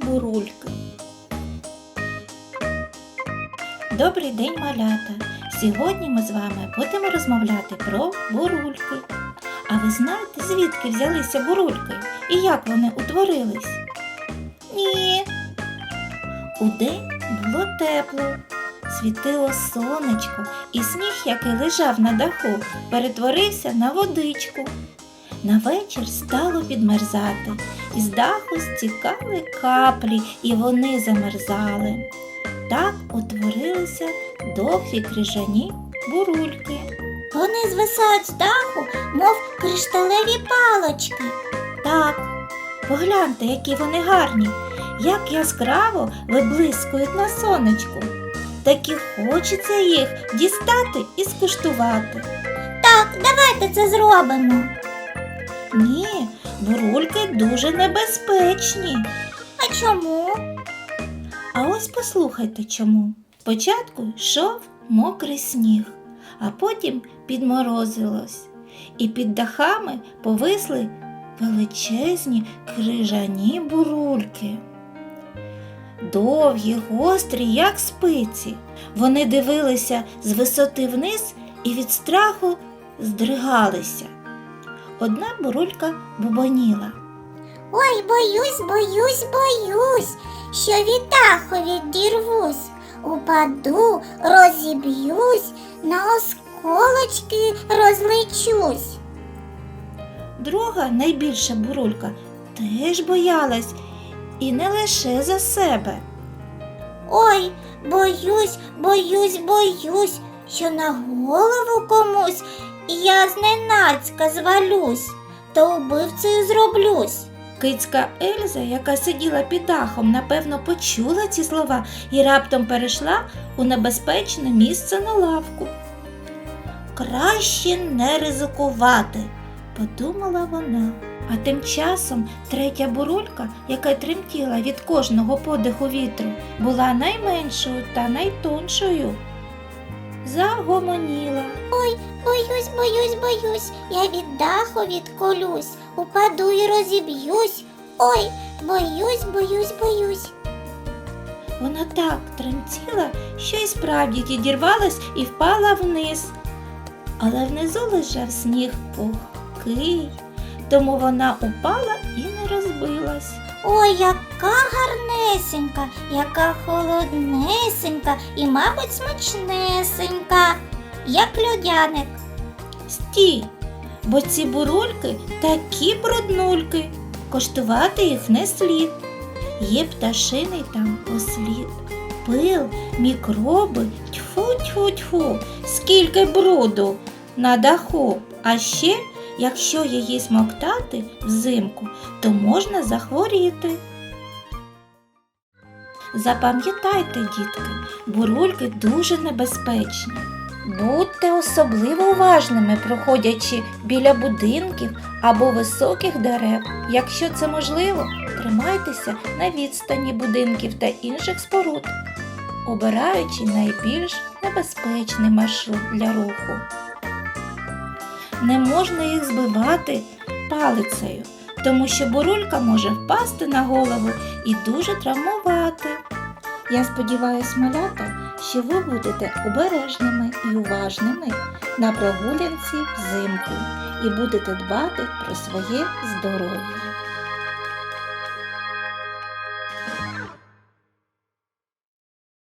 бурульки. Добрий день, малята! Сьогодні ми з вами будемо розмовляти про бурульки. А ви знаєте, звідки взялися бурульки і як вони утворились? Ні. Удень було тепло, світило сонечко, і сніг, який лежав на даху, перетворився на водичку. На вечір стало підмерзати, і з даху стікали каплі, і вони замерзали. Так утворилися довгі крижані бурульки. Вони звисають з даху, мов кришталеві палочки. Так, погляньте, які вони гарні, як яскраво виблискують на сонечку. Так і хочеться їх дістати і скуштувати. Так, давайте це зробимо. Ні, бурульки дуже небезпечні. А чому? А ось послухайте чому. Спочатку йшов мокрий сніг, а потім підморозилось, і під дахами повисли величезні крижані бурульки. Довгі, гострі, як спиці. Вони дивилися з висоти вниз і від страху здригалися. Одна бурулька бубоніла. Ой, боюсь, боюсь, боюсь, що від даху відірвусь, упаду, розіб'юсь, на осколочки розлечусь. Друга найбільша бурулька теж боялась і не лише за себе. Ой, боюсь, боюсь, боюсь, що на голову комусь я зненацька звалюсь, та убивцею зроблюсь. Кицька Ельза, яка сиділа під дахом, напевно, почула ці слова і раптом перейшла у небезпечне місце на лавку. Краще не ризикувати, подумала вона. А тим часом третя бурулька, яка тремтіла від кожного подиху вітру, була найменшою та найтоншою. Загомоніла. Ой, Боюсь, боюсь, боюсь, я від даху відколюсь, упаду і розіб'юсь. Ой, боюсь, боюсь, боюсь. Вона так тремтіла, що й справді відірвалась і впала вниз. Але внизу лежав сніг пухкий, тому вона упала і розбилась. Ой, яка гарнесенька, яка холоднесенька і, мабуть, смачнесенька, як льодяник. Стій, бо ці бурульки такі бруднульки, коштувати їх не слід. Є пташиний там послід. Пил, мікроби, тьфу, тьфу, тьфу, скільки бруду на даху. А ще, якщо її смоктати взимку, то можна захворіти. Запам'ятайте, дітки, бурульки дуже небезпечні. Будьте особливо уважними, проходячи біля будинків або високих дерев. Якщо це можливо, тримайтеся на відстані будинків та інших споруд, обираючи найбільш небезпечний маршрут для руху. Не можна їх збивати палицею, тому що бурулька може впасти на голову і дуже травмувати. Я сподіваюся, малята, що ви будете обережними і уважними на прогулянці взимку і будете дбати про своє здоров'я.